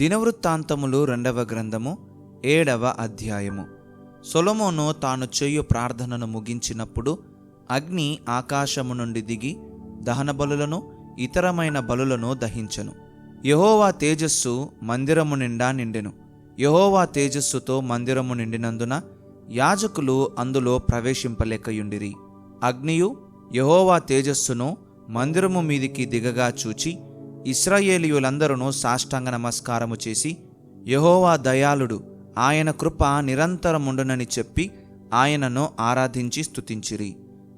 దినవృత్తాంతములు రెండవ గ్రంథము ఏడవ అధ్యాయము. సొలమోను తాను చేయు ప్రార్థనను ముగించినప్పుడు అగ్ని ఆకాశము నుండి దిగి దహన బలులను ఇతరమైన బలులను దహించెను. యహోవా తేజస్సు మందిరము నిండా నిండెను. యహోవా తేజస్సుతో మందిరము నిండినందున యాజకులు అందులో ప్రవేశింపలేకయుండిరి. అగ్నియు యహోవా తేజస్సును మందిరము మీదికి దిగగా చూచి ఇస్రాయేలీయులందరూ సాష్టాంగ నమస్కారము చేసి యహోవా దయాళుడు ఆయన కృప నిరంతరముండునని చెప్పి ఆయనను ఆరాధించి స్తుతించిరి.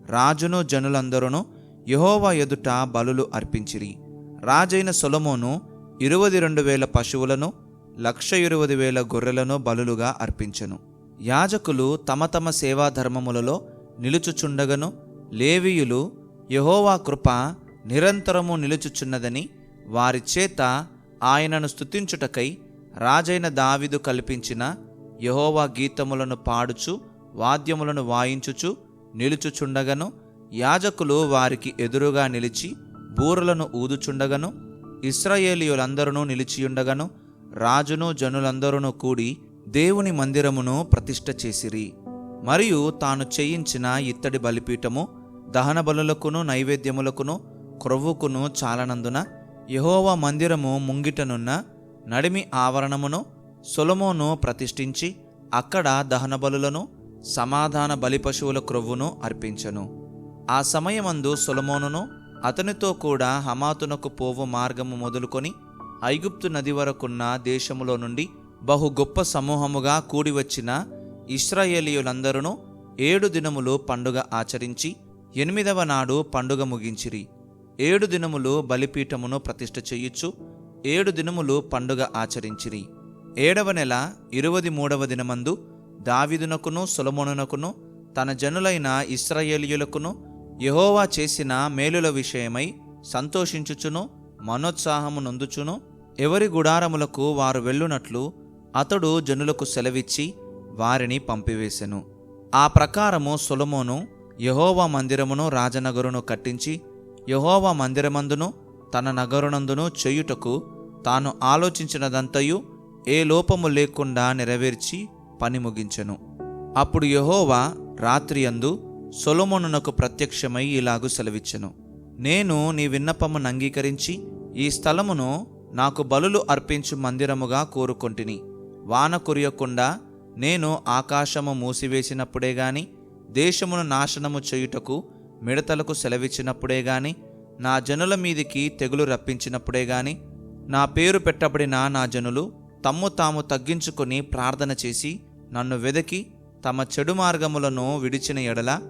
రాజును జనులందరూ యహోవా ఎదుట బలులు అర్పించిరి. రాజైన సొలమోను ఇరువది రెండు వేల పశువులను లక్ష ఇరువది వేల గొర్రెలను బలులుగా అర్పించెను. యాజకులు తమ తమ సేవా ధర్మములలో నిలుచుచుండగను లేవీయులు యహోవా కృప నిరంతరము నిలుచుచున్నదని వారి చేత ఆయనను స్తుతించుటకై రాజైన దావిదు కల్పించిన యహోవా గీతములను పాడుచు వాద్యములను వాయించుచు నిలుచుచుండగను యాజకులు వారికి ఎదురుగా నిలిచి బూరలను ఊదుచుండగను ఇస్రాయేలీయులందరూ నిలిచియుండగను రాజును జనులందరూ కూడి దేవుని మందిరమును ప్రతిష్ఠ చేసిరి. మరియు తాను చేయించిన ఇత్తడి బలిపీఠము దహన బలులకును నైవేద్యములకును క్రొవ్వుకును చాలనందున యహోవా మందిరము ముంగిటనున్న నడిమి ఆవరణమును సొలమోను ప్రతిష్ఠించి అక్కడ దహన బలులను సమాధాన బలిపశువుల క్రొవ్వును అర్పించెను. ఆ సమయమందు సులమోనును అతనితో కూడా హమాతునకు పోవు మార్గము మొదలుకొని ఐగుప్తు నది వరకున్న దేశములో నుండి బహు గొప్ప సమూహముగా కూడివచ్చిన ఇస్రాయేలీయులందరూ ఏడు దినములు పండుగ ఆచరించి ఎనిమిదవ నాడు పండుగ ముగించిరి. ఏడు దినములు బలిపీఠమును ప్రతిష్ఠ చేయుచు ఏడు దినములు పండుగ ఆచరించిరి. ఏడవ నెల ఇరువది మూడవ దినమందు దావిదునకును సొలమోనునకును తన జనులైన ఇస్రాయేలియులకును యహోవా చేసిన మేలుల విషయమై సంతోషించుచును మనోత్సాహము నొందుచును. ఎవరి గుడారములకు వారు వెళ్ళునట్లు అతడు జనులకు సెలవిచ్చి వారిని పంపివేశెను ఆ ప్రకారము సొలొమోను యహోవా మందిరమును రాజనగరును కట్టించి యహోవా మందిరమందును తన నగరునందును చేయుటకు తాను ఆలోచించినదంతయు ఏ లోపము లేకుండా నెరవేర్చి పని ముగించెను. అప్పుడు యహోవా రాత్రియందు సొలొమోనునకు ప్రత్యక్షమై ఇలాగు సెలవిచ్చెను. నేను నీ విన్నపమును అంగీకరించి ఈ స్థలమును నాకు బలులు అర్పించు మందిరముగా కోరుకొంటిని. వాన కురియకుండా నేను ఆకాశము మూసివేసినప్పుడే గాని దేశమును నాశనము చేయుటకు మిడతలకు సెలవిచ్చినప్పుడే గాని నా జనుల మీదికి తెగులు రప్పించినప్పుడే గాని నా పేరు పెట్టబడిన నా జనులు తమ్ము తాము తగ్గించుకొని ప్రార్థన చేసి నన్ను వెదకి తమ చెడు మార్గములను విడిచిన ఎడల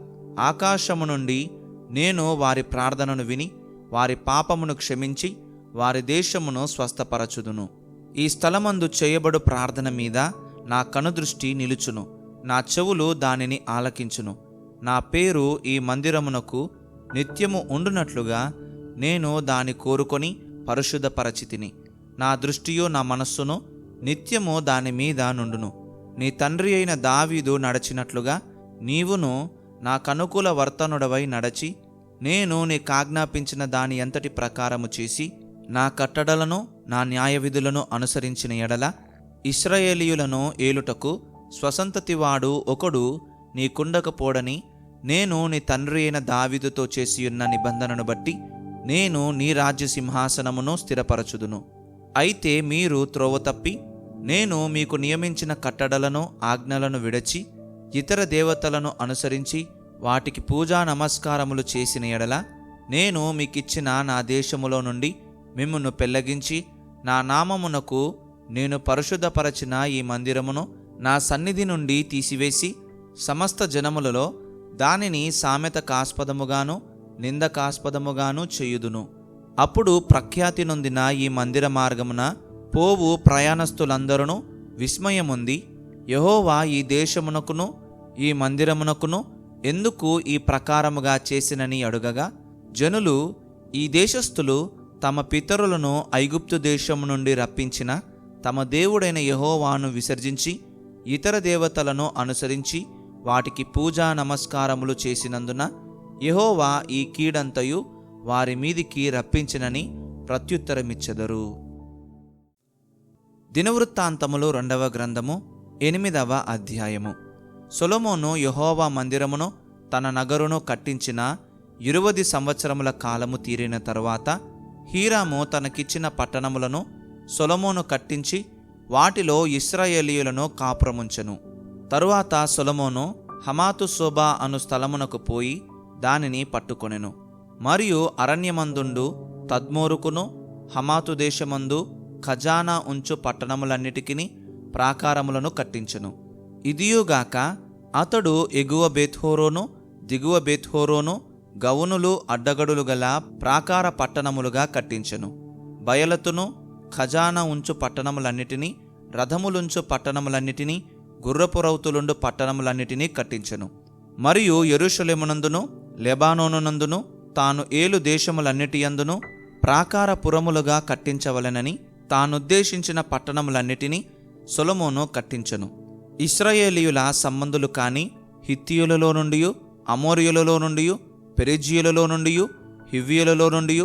ఆకాశము నుండి నేను వారి ప్రార్థనను విని వారి పాపమును క్షమించి వారి దేశమును స్వస్థపరచుదును. ఈ స్థలమందు చేయబడు ప్రార్థన మీద నా కనుదృష్టి నిలుచును. నా చెవులు దానిని ఆలకించును. నా పేరు ఈ మందిరమునకు నిత్యము ఉండునట్లుగా నేను దాని కోరుకొని పరిశుద్ధపరచితిని. నా దృష్టియు నా మనస్సును నిత్యము దాని మీద నుండును. నీ తండ్రి అయిన దావీదు నడచినట్లుగా నీవును నా కనుకూల వర్తనుడవై నడచి నేను నీకాజ్ఞాపించిన దాని ఎంతటి ప్రకారము చేసి నా కట్టడలను నా న్యాయ విధులను అనుసరించిన ఎడల ఇస్రాయేలీయులను ఏలుటకు స్వసంతతివాడు ఒకడు నీకుండకపోడని నేను నీ తండ్రి అయిన దావీదుతో చేసియున్న నిబంధనను బట్టి నేను నీ రాజ్య సింహాసనమును స్థిరపరచుదును. అయితే మీరు త్రోవ తప్పి నేను మీకు నియమించిన కట్టడలను ఆజ్ఞలను విడచి ఇతర దేవతలను అనుసరించి వాటికి పూజా నమస్కారములు చేసిన ఎడల నేను మీకిచ్చిన నా దేశములో నుండి మిమ్మును పెళ్ళగించి నా నామమునకు నేను పరిశుద్ధపరచిన ఈ మందిరమును నా సన్నిధి నుండి తీసివేసి సమస్త జనములలో దానిని సామెతకాస్పదముగాను నిందకాస్పదముగాను చేయుదును. అప్పుడు ప్రఖ్యాతి నొందిన ఈ మందిర మార్గమున పోవు ప్రయాణస్థులందరూ విస్మయముంది యహోవా ఈ దేశమునకును ఈ మందిరమునకును ఎందుకు ఈ ప్రకారముగా చేసినని అడుగగా జనులు ఈ దేశస్థులు తమ పితరులను ఐగుప్తు దేశము నుండి రప్పించిన తమ దేవుడైన యహోవాను విసర్జించి ఇతర దేవతలను అనుసరించి వాటికి పూజా నమస్కారములు చేసినందున యహోవా ఈ కీడంతయు వారి మీదికి రప్పించినని ప్రత్యుత్తరమిచ్చెదరు. దినవృత్తాంతములు రెండవ గ్రంథము ఎనిమిదవ అధ్యాయము. సొలొమోను యహోవా మందిరమును తన నగరును కట్టించిన ఇరువది సంవత్సరముల కాలము తీరిన తరువాత హీరాము తనకిచ్చిన పట్టణములను సొలమోను కట్టించి వాటిలో ఇస్రాయేలీయులను కాపురముంచెను. తరువాత సొలమోను హమాతు శోభా అను స్థలమునకు పోయి దానిని పట్టుకొనెను. మరియు అరణ్యమందుండు తద్మోరుకును హమాతు దేశమందు ఖజానా ఉంచు పట్టణములన్నిటికిని ప్రాకారములను కట్టించెను. ఇదియుగాక అతడు ఎగువ బేత్హోరోను దిగువ బేత్హోరోను గవునులు అడ్డగడులు గల ప్రాకార పట్టణములుగా కట్టించెను. బయలతును ఖజానా ఉంచు పట్టణములన్నిటినీ రథములుంచు పట్టణములన్నిటినీ గుర్రపు రౌతులుండు పట్టణములన్నిటినీ కట్టించెను. మరియు ఎరుషలేమునందును లెబానోనునందును తాను ఏలు దేశములన్నిటియందును ప్రాకారపురములుగా కట్టించవలెనని తానుద్దేశించిన పట్టణములన్నిటినీ సొలమోను కట్టించెను. ఇస్రాయేలీయుల సంబంధులు కాని హిత్తియులలో నుండి అమోరియులలో నుండి పెరిజియులలో నుండి హివ్యులలో నుండి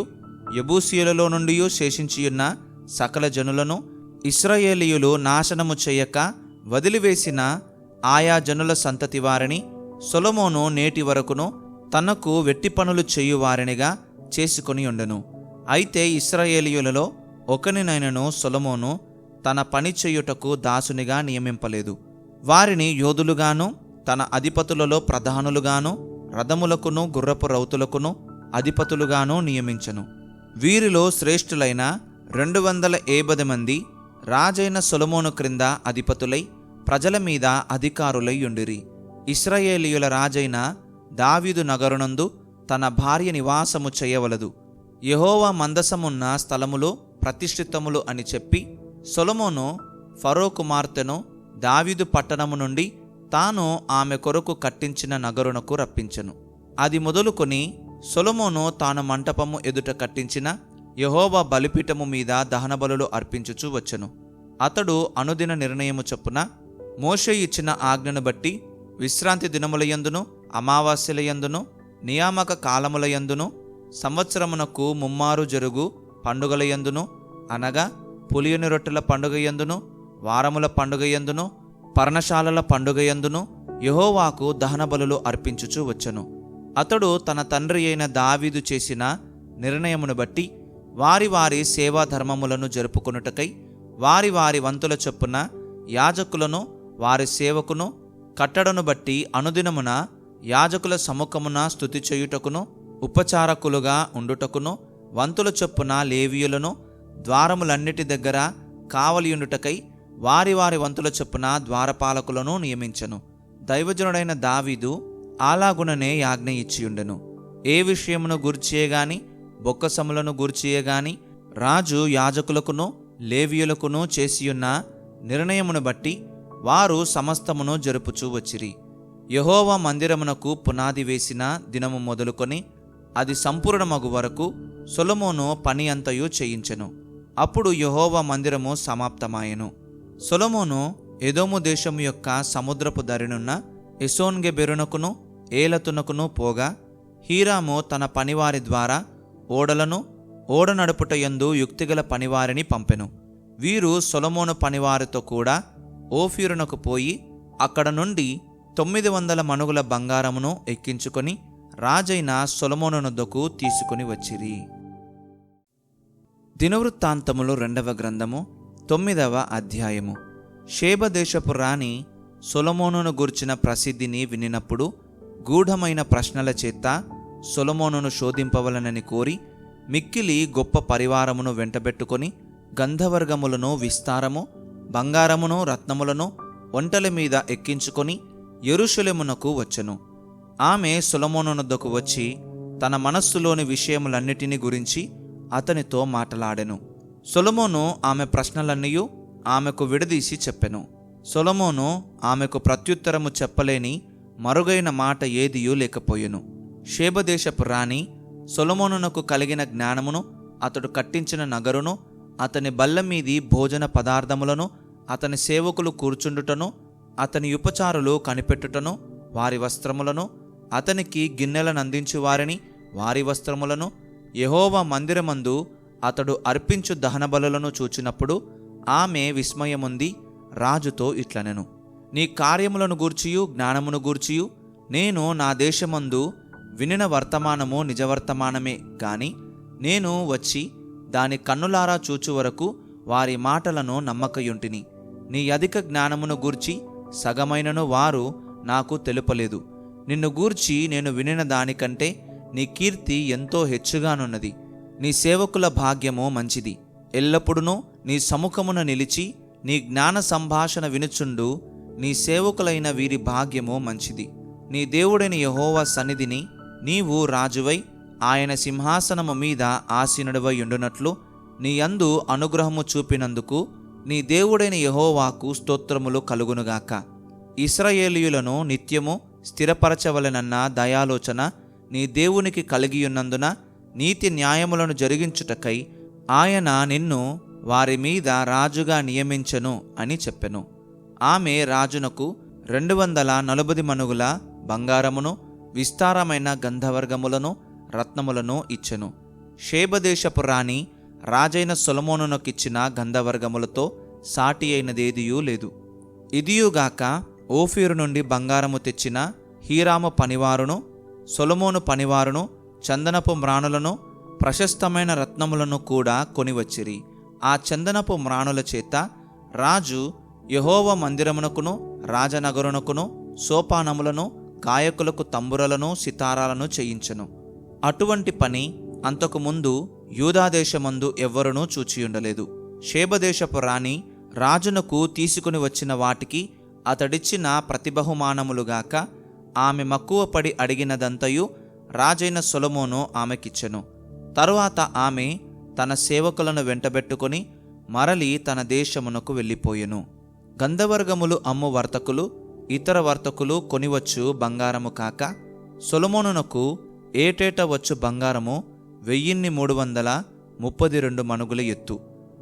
యబూసియులలో నుండి శేషించియున్న సకల జనులను ఇస్రాయేలీయులు నాశనము చేయక వదిలివేసిన ఆయా జనుల సంతతి వారిని సొలమోను నేటి వరకును తనకు వెట్టి పనులు చేయువారినిగా చేసుకొని ఉండెను. అయితే ఇస్రాయేలీయులలో ఒకనినైనను సొలొమోను తన పని చేయుటకు దాసునిగా నియమింపలేదు. వారిని యోధులుగాను తన అధిపతులలో ప్రధానులుగాను రథములకును గుర్రపు రౌతులకును అధిపతులుగాను నియమించెను. వీరిలో శ్రేష్ఠులైన రెండు వందల ఏబది మంది రాజైన సొలమోను క్రింద అధిపతులై ప్రజల మీద అధికారులై ఉండిరి ఇస్రాయేలీయుల రాజైన దావీదు నగరునందు తన భార్య నివాసము చేయవలదు. యహోవా మందసమున్న స్థలములో ప్రతిష్ఠితములు అని చెప్పి సొలొమోను ఫరో కుమార్తెను దావీదు పట్టణము నుండి తాను ఆమె కొరకు కట్టించిన నగరునకు రప్పించెను. అది మొదలుకొని సొలొమోను తాను మంటపము ఎదుట కట్టించిన యహోవా బలిపీఠము మీద దహనబలులు అర్పించుచూ వచ్చెను. అతడు అనుదిన నిర్ణయము చొప్పున మోషే ఇచ్చిన ఆజ్ఞను బట్టి విశ్రాంతి దినములయందును అమావాస్యలయందును నియామక కాలములయందును సంవత్సరమునకు ముమ్మారు జరుగు పండుగలయందును అనగా పులియని రొట్టెల పండుగయందును వారముల పండుగయందును పర్ణశాలల పండుగయందును యహోవాకు దహనబలులు అర్పించుచూ వచ్చను. అతడు తన తండ్రి అయిన దావీదు చేసిన నిర్ణయమును బట్టి వారి వారి సేవా ధర్మములను జరుపుకొనుటకై వారి వారి వంతుల చొప్పున యాజకులను వారి సేవకును కట్టడను బట్టి అనుదినమున యాజకుల సముఖమున స్థుతి చేయుటకును ఉపచారకులుగా ఉండుటకును వంతుల చొప్పున లేవీయులను ద్వారములన్నిటి దగ్గర కావలియుండుటకై వారి వారి వంతుల చొప్పున ద్వారపాలకులను నియమించెను. దైవజనుడైన దావీదు అలాగుననే యాజ్ఞ ఇచ్చియుండెను. ఏ విషయమును గూర్చియే గాని బొక్కసములను గూర్చియే గాని రాజు యాజకులకును లేవియులకును చేసియున్న నిర్ణయమును బట్టి వారు సమస్తమును జరుపుచూ వచ్చిరి. యహోవ మందిరమునకు పునాది వేసిన దినము మొదలుకొని అది సంపూర్ణమగు వరకు సొలమోను పని అంతయు చేయించెను. అప్పుడు యహోవ మందిరము సమాప్తమాయెను. సొలమోను ఎదోము దేశము యొక్క సముద్రపు దరినున్న ఎసోన్గెబెరునకును ఏలతునకును పోగా హీరాము తన పనివారి ద్వారా ఓడలను ఓడ నడుపుటయందు యుక్తిగల పనివారిని పంపెను. వీరు సొలమోను పనివారితో కూడా ఓఫీరునకు పోయి అక్కడ నుండి తొమ్మిది వందల మనుగుల బంగారమును ఎక్కించుకొని రాజైన సొలమోనునొద్దకు తీసుకుని వచ్చిరి. దినవృత్తాంతములు రెండవ గ్రంథము తొమ్మిదవ అధ్యాయము. దేశపు రాణి సొలమోనును గూర్చిన ప్రసిద్ధిని వినినప్పుడు గూఢమైన ప్రశ్నల చేత సొలమోనును శోధింపవలనని కోరి మిక్కిలి గొప్ప పరివారమును వెంటబెట్టుకొని గంధవర్గములను విస్తారము బంగారమును రత్నములను ఒంటల మీద ఎక్కించుకొని ఎరుషులెమునకు వచ్చెను. ఆమె సొలమోనునొద్దకు వచ్చి తన మనస్సులోని విషయములన్నిటిని గురించి అతనితో మాటలాడెను. సొలమోను ఆమె ప్రశ్నలన్నీయు ఆమెకు విడదీసి చెప్పెను. సొలమోను ఆమెకు ప్రత్యుత్తరము చెప్పలేని మరుగైన మాట ఏదియూ లేకపోయెను. షేబదేశపు రాణి సొలమోనునకు కలిగిన జ్ఞానమును అతడు కట్టించిన నగరును అతని బల్ల మీది భోజన పదార్థములను అతని సేవకులు కూర్చుండుటను అతని ఉపచారులు కనిపెట్టుటను వారి వస్త్రములను అతనికి గిన్నెలను అందించు వారిని వారి వస్త్రములను యెహోవా మందిరమందు అతడు అర్పించు దహనబలులను చూచినప్పుడు ఆమె విస్మయముంది రాజుతో ఇట్లనెను. నీ కార్యములను గూర్చియు జ్ఞానమును గూర్చియు నేను నా దేశమందు వినిన వర్తమానము నిజవర్తమానమే గాని నేను వచ్చి దాని కన్నులారా చూచు వరకు వారి మాటలను నమ్మకయుంటిని. నీ అధిక జ్ఞానమును గూర్చి సగమైనను వారు నాకు తెలుపలేదు. నిన్ను గూర్చి నేను వినిన దానికంటే నీ కీర్తి ఎంతో హెచ్చుగానున్నది. నీ సేవకుల భాగ్యము మంచిది. ఎల్లప్పుడూ నీ సముఖమున నిలిచి నీ జ్ఞాన సంభాషణ వినుచుండు నీ సేవకులైన వీరి భాగ్యము మంచిది. నీ దేవుడైన యహోవా సన్నిధిని నీవు రాజువై ఆయన సింహాసనము మీద ఆసీనుడివై ఉండునట్లు నీ యందు అనుగ్రహము చూపినందుకు నీ దేవుడైన యహోవాకు స్తోత్రములు కలుగునుగాక. ఇస్రాయేలీయులను నిత్యము స్థిరపరచవలనన్న దయాలోచన నీ దేవునికి కలిగియున్నందున నీతి న్యాయములను జరిగించుటకై ఆయన నిన్ను వారి మీద రాజుగా నియమించెను అని చెప్పెను. ఆమె రాజునకు రెండు వందల నలభై మనుగుల బంగారమును విస్తారమైన గంధవర్గములను రత్నములను ఇచ్చెను. షేబదేశపు రాణి రాజైన సొలమోనునకిచ్చిన గంధవర్గములతో సాటి అయినదేదియూ లేదు. ఇదియుగాక ఓఫీరు నుండి బంగారము తెచ్చిన హీరాము పనివారును సొలమోను పనివారును చందనపు మ్రాణులను ప్రశస్తమైన రత్నములను కూడా కొనివచ్చిరి. ఆ చందనపు మ్రాణుల చేత రాజు యహోవ మందిరమునకును రాజనగరునకును సోపానములను గాయకులకు తంబురలను సితారాలను చేయించను. అటువంటి పని అంతకుముందు యూదాదేశమందు ఎవ్వరునూ చూచియుండలేదు షేబదేశపు రాణి రాజునకు తీసుకుని వచ్చిన వాటికి అతడిచ్చిన ప్రతిబహుమానములుగాక ఆమె మక్కువపడి అడిగినదంతయు రాజైన సొలమోను ఆమెకిచ్చెను. తరువాత ఆమె తన సేవకులను వెంటబెట్టుకొని మరలి తన దేశమునకు వెళ్ళిపోయెను. గంధవర్గములు అమ్ము వర్తకులు ఇతర వర్తకులు కొనివచ్చు బంగారము కాక సొలమోనునకు ఏటేటా వచ్చు బంగారము వెయ్యిన్ని మూడు వందల ముప్పది రెండు మనుగుల ఎత్తు.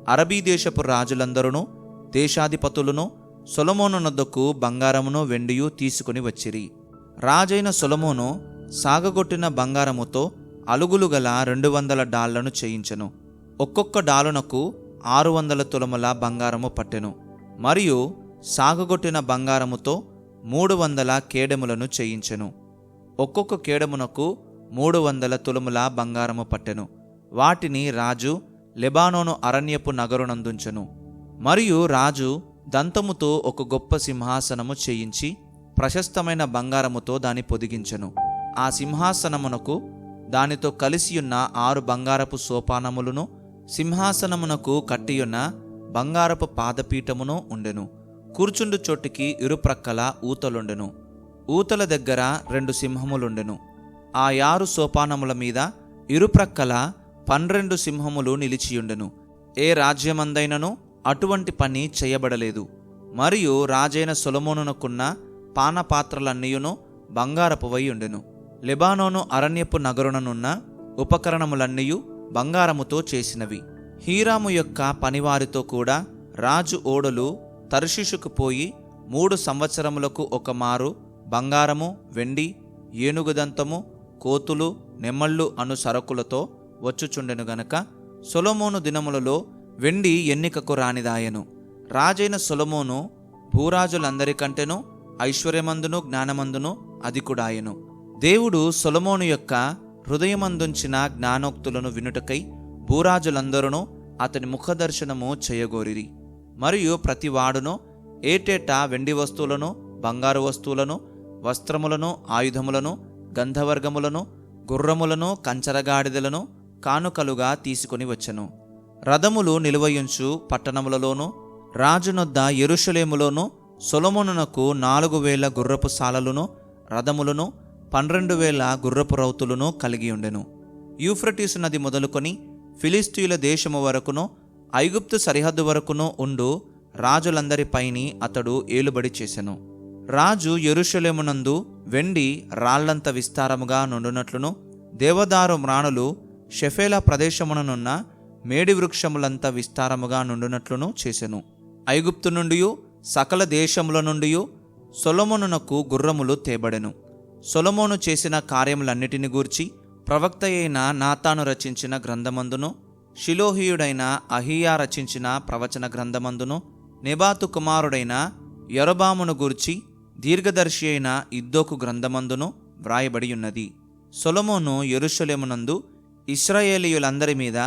అరబీ దేశపు రాజులందరూ దేశాధిపతులను సొలమోనునొద్దకు బంగారమును వెండియు తీసుకుని వచ్చిరి. రాజైన సొలమోను సాగగొట్టిన బంగారముతో అలుగులు గల రెండు వందల డాళ్ళను చేయించెను. ఒక్కొక్క డాలునకు ఆరు వందల తులముల బంగారము పట్టెను. మరియు సాగగొట్టిన బంగారముతో మూడు వందల కేడెములను చేయించెను. ఒక్కొక్క కేడమునకు మూడు వందల తులముల బంగారము పట్టెను. వాటిని రాజు లెబానోను అరణ్యపు నగరునందుంచెను. మరియు రాజు దంతముతో ఒక గొప్ప సింహాసనము చేయించి ప్రశస్తమైన బంగారముతో దాని పొదిగించెను. ఆ సింహాసనమునకు దానితో కలిసియున్న ఆరు బంగారపు సోపానములను సింహాసనమునకు కట్టియున్న బంగారపు పాదపీఠమును ఉండెను. కూర్చుండు చోటికి ఇరుప్రక్కల ఊతలుండెను. ఊతల దగ్గర రెండు సింహములుండెను. ఆ యారు సోపానముల మీద ఇరుప్రక్కల పన్నెండు సింహములు నిలిచియుండెను. ఏ రాజ్యమందైనను అటువంటి పని చేయబడలేదు. మరియు రాజైన సొలమోనునకున్న పానపాత్రలన్నీయును బంగారపువై ఉండెను. లెబానోను అరణ్యపు నగరుననున్న ఉపకరణములన్నీయు బంగారముతో చేసినవి. హీరాము యొక్క పనివారితో కూడా రాజు ఓడలు తర్షిషుకు పోయి మూడు సంవత్సరములకు ఒక మారు బంగారము వెండి ఏనుగుదంతము కోతులు నెమ్మళ్ళు అను సరకులతో వచ్చుచుండెను గనక సొలమోను దినములలో వెండి ఎన్నికకు రానిదాయను. రాజైన సొలమోను భూరాజులందరికంటెను ఐశ్వర్యమందును జ్ఞానమందును అధికుడాయను. దేవుడు సొలమోను యొక్క హృదయమందుంచిన జ్ఞానోక్తులను వినుటకై భూరాజులందరూ అతని ముఖదర్శనము చేయగోరిరి. మరియు ప్రతివాడును ఏటేటా వెండి వస్తువులను బంగారు వస్తువులను వస్త్రములను ఆయుధములను గంధవర్గములను గుర్రములను కంచరగాడిదలను కానుకలుగా తీసుకొని వచ్చెను. రథములు నిలువయుంచు పట్టణములలోను రాజునొద్ద ఎరుషలేములోను సొలమునకు నాలుగు వేల గుర్రపు సాలలును రథములను పన్నెండు వేల గుర్రపు రౌతులను కలిగి ఉండెను యూఫ్రటీసు నది మొదలుకొని ఫిలిస్తీయుల దేశము వరకును ఐగుప్తు సరిహద్దు వరకును ఉండు రాజులందరిపైని అతడు ఏలుబడి చేసెను. రాజు ఎరుషలేమునందు వెండి రాళ్ళంత విస్తారముగా నుండునట్లును దేవదారు మ్రాణులు షెఫేలా ప్రదేశముననున్న మేడి వృక్షములంత విస్తారముగా నుండునట్లును చేసెను. ఐగుప్తు నుండి సకల దేశముల నుండి సొలమోనునకు గుర్రములు తేబడెను. సొలమోను చేసిన కార్యములన్నిటిని గూర్చి ప్రవక్త అయిన నాతాను రచించిన గ్రంథమందును షిలోహీయుడైన అహియా రచించిన ప్రవచన గ్రంథమందును నెబాతు కుమారుడైన యరొబామును గూర్చి దీర్ఘదర్శి అయిన ఇద్దోకు గ్రంథమందును వ్రాయబడి ఉన్నది సొలొమోను యెరూషలేమునందు ఇస్రాయేలీయులందరి మీద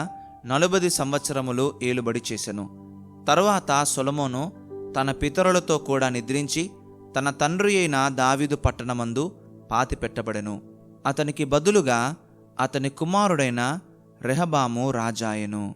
నలుబది సంవత్సరములు ఏలుబడి చేసెను. తరువాత సొలమోను తన పితరులతో కూడా నిద్రించి తన తండ్రి అయిన దావీదు పట్టణమందు పాతిపెట్టబడెను. అతనికి బదులుగా అతని కుమారుడైన రెహబాము రాజాయెను.